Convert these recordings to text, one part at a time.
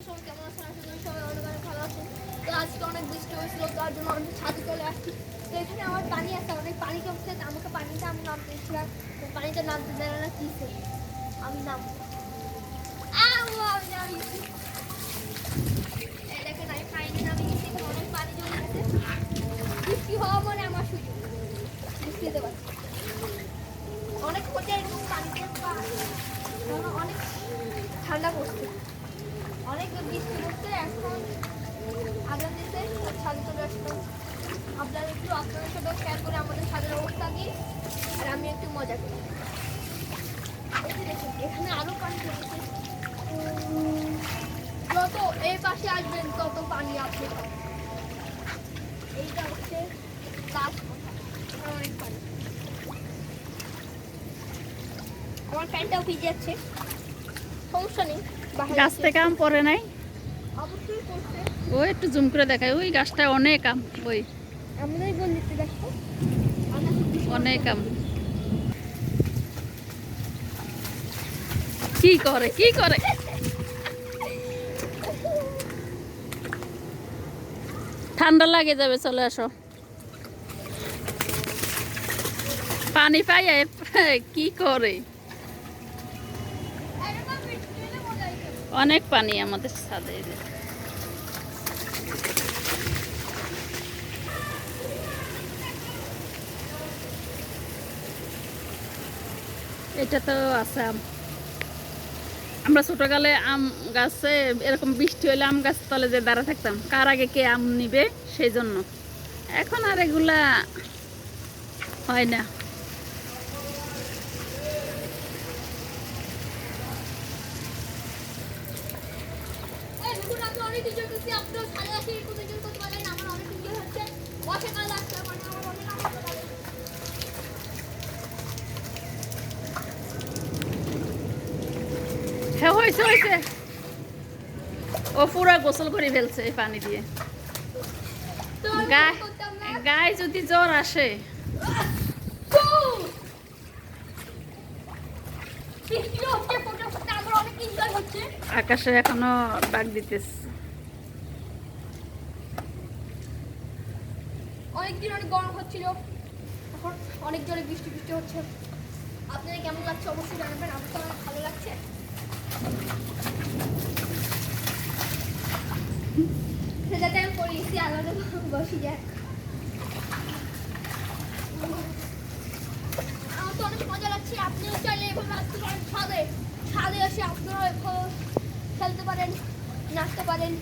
অনেক ভালো তো আজকে অনেক হয়েছিল তার জন্য ছাদে চলে আসছি। তো এখানে আমার পানি আছে অনেক পানি আমাকে পানিতে আমি নামতে এসেছিলাম তো পানিতে না আমি নাম আমি নামি নামি অনেক পানি জমে বৃষ্টি হওয়া মানে আমার বুঝতে পারছি। অনেক অনেক ঠান্ডা পড়ছে। বৃষ্টি পড়ছে এখন আগাম দিতে ছাদে চলে আসলাম। একটু আপনাদের সাথেও শেয়ার করে আমাদের ছাদের অবস্থা দিয়ে আর আমি একটু মজা করি। এখানে আরও পানি জমেছে যত এই পাশে আসবেন তত পানি আপনি। এইটা হচ্ছে লাস্ট অনেক পানি। আমার প্যান্টটাও ভিজে যাচ্ছে। সমস্যা নেই গাছ থেকে আম পরে নাই? ওই একটু জুম করে দেখায় ওই গাছটা অনেক আম ওই। আমাদের গন্ডিতে দেখো। অনেক আম। কি করে কি করে? ঠান্ডা লাগে যাবে চলে আসো। পানি পাই কি করে এরকম বৃষ্টি হলে মজা হইতো। অনেক পানি আমাদের ছাদে। এটা তো আছে আম। আমরা ছোটকালে আম গাছে এরকম বৃষ্টি হলে আম গাছ তলে যে দাঁড়া থাকতাম, কার আগে কে আম নিবে? সেই জন্য এখন আর এগুলা হয় না এই দেখুন, আমি করতে পারেন। আমার অনেক হচ্ছে। মানে আমার অনেক। হ্যাঁ হয়েছে হয়েছে ও পুরা গোসল করে ফেলছে এই পানি দিয়ে গায়ে যদি জ্বর আসে। আকাশে এখনও ডাক দিতেছে অনেকদিন অনেক গরম হচ্ছিল। এখন অনেক জোরে বৃষ্টি বৃষ্টি হচ্ছে। আপনাদের কেমন লাগছে অবশ্যই জানাবেন, আমার তো অনেক ভালো লাগছে। সেটাতে আমি পড়িয়েছি আলাদা বসি যাক। আমার তো অনেক মজা লাগছে, আপনিও চাইলে এভাবে আসতে পারেন ছাদে। ছাদে এসে আপনারা এভাবে খেলতে পারেন, নাচতে পারেন,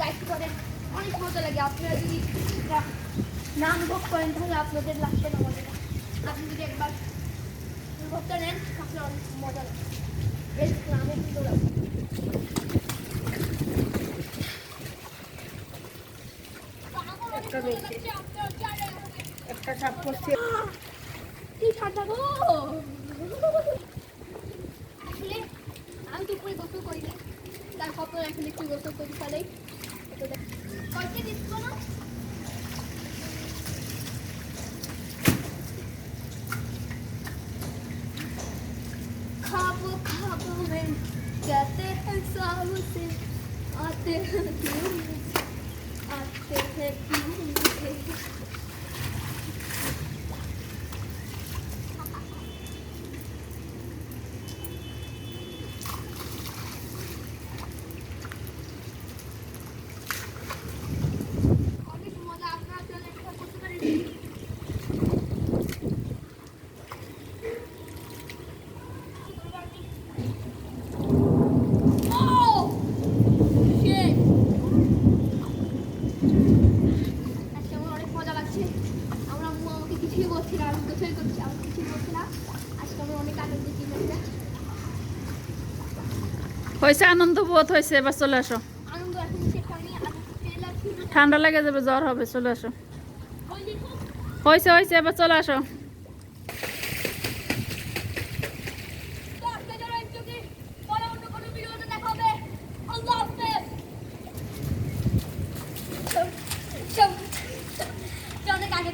গাইতে পারেন। অনেক মজা লাগে, আপনারা যদি না- না অনুভব করেন তাহলে আপনাদের লাগবে না মজাটা আপনি যদি একবার অনুভবটা নেন তাহলে অনেক মজা লাগে এই গ্রামে কিন্তু একটা বেশি। কি ঠান্ডা গো আসলে আমি তো পুরো গোসল করি না তার কত এখন একটু গোসল করি তাহলে। কয়টা দিচ্ছ? না कहते से आते हैं क्यों आते हैं क्यों কিছুই করছি না আমি কিছুই করছি আমি কিছুই করছি না আজকে অনেক আনন্দ হয়েছে আনন্দ বোধ হয়েছে এবার চলে আসো ঠান্ডা লাগে যাবে জ্বর হবে চলে আসো হয়েছে হয়েছে এবার চলে আসো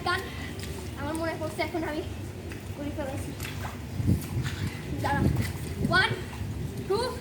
গান আমার মনে পড়ছে এখন আমি করে ফেলেছি। দাঁড়া ওয়ান টু